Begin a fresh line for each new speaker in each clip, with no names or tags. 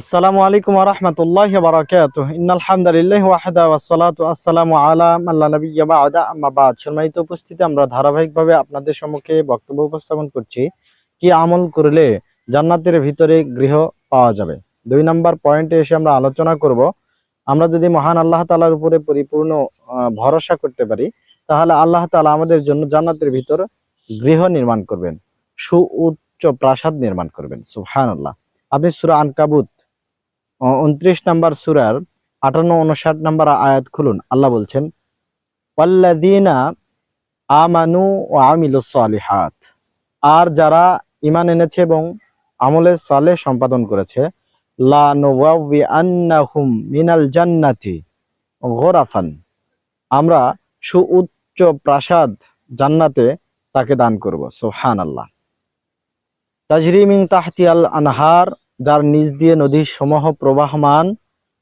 আসসালামু আলাইকুম রহমতুল্লাহ বারাকাত ইন্নাল হামদুলিল্লাহ ওয়াহদা ওয়াসসালাতু আসসালামু আলা মাল্লা নাবিয়্যা বা'দা। আম্মা বাদ। সম্মানিত উপস্থিতি, আমরা ধারাবাহিকভাবে আপনাদের সম্মুখে বক্তব্য উপস্থাপন করছি, কি আমল করলে জান্নাতের ভিতরে গৃহ পাওয়া যাবে? দুই নাম্বার পয়েন্টে এসে আমরা আলোচনা করব। আমরা যদি মহান আল্লাহ তাআলার উপরে পরিপূর্ণ ভরসা করতে পারি, তাহলে আল্লাহ তাআলা আমাদের জন্য জান্নাতের ভিতর গৃহ নির্মাণ করবেন, সুউচ্চ প্রাসাদ নির্মাণ করবেন। সুবহানাল্লাহ। আপনি সূরা আনকাবুত উনত্রিশ নাম্বার সুরার আটান্ন উনষাট নাম্বার আয়াত খুলুন। আল্লাহ বলছেন, ওয়াল্লাযীনা আমানু ও আমিলুস সালিহাত। আর যারা ইমান এনেছে এবং আমলে সালেহ সম্পাদন করেছে, লা নুওয়াবি আন্নাহুম মিনাল জান্নাতি গোরাফান। আমরা সুউচ্চ প্রাসাদ জান্নাতে তাকে দান করব, সুবহানাল্লাহ। তাজরিমিং তাহতিয়াল আনহার যার নিচ দিয়ে নদীর সমূহ প্রবাহমান,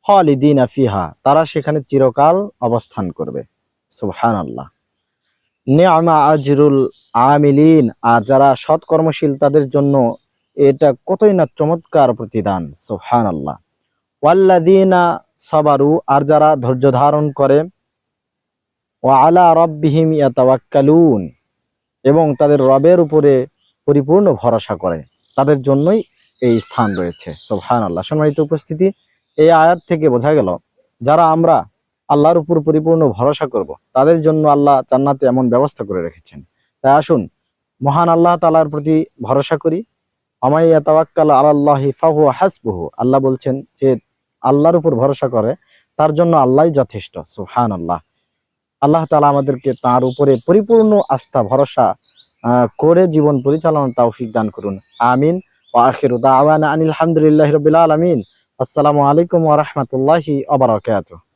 খালিদিন ফিহা, তারা সেখানে চিরকাল অবস্থান করবে। সুবহান আল্লাহ নেআমা আজরুল আমিলিন, আর যারা সৎকর্মশীল, তাদের জন্য এটা কতই না চমৎকার প্রতিদান। সুবহান আল্লাহ ওয়াল্লাদিনা সাবারু, আর যারা ধৈর্য ধারণ করে ও আলা রব্বিহিম ইয়াতাওয়াক্কালুন, এবং তাদের রবের উপরে পরিপূর্ণ ভরসা করে, তাদের জন্যই এই স্থান রয়েছে। সোহান আল্লাহ সম্মানিত উপস্থিতি, এই আয়াত থেকে বোঝা গেল, যারা আমরা আল্লাহর উপর পরিপূর্ণ ভরসা করব, তাদের জন্য আল্লাহ জান্নাতে এমন ব্যবস্থা করে রেখেছেন। তাই আসুন, মহান আল্লাহ তালার প্রতি ভরসা করি। আমাইয়া তাওয়াক্কাল আল্লাহি ফাহু হাসবুহু। আল্লাহ বলছেন যে, আল্লাহর উপর ভরসা করে, তার জন্য আল্লাহই যথেষ্ট। সুহান আল্লাহ আল্লাহ তালা আমাদেরকে তার উপরে পরিপূর্ণ আস্থা, ভরসা করে জীবন পরিচালনা তৌফিক দান করুন। আমিন। ওয়াখিরু দাওয়ানা আনিল হামদুলিল্লাহি রাব্বিল আলামিন আসসালামু আলাইকুম ওয়া রাহমাতুল্লাহি ওয়া বারাকাতুহু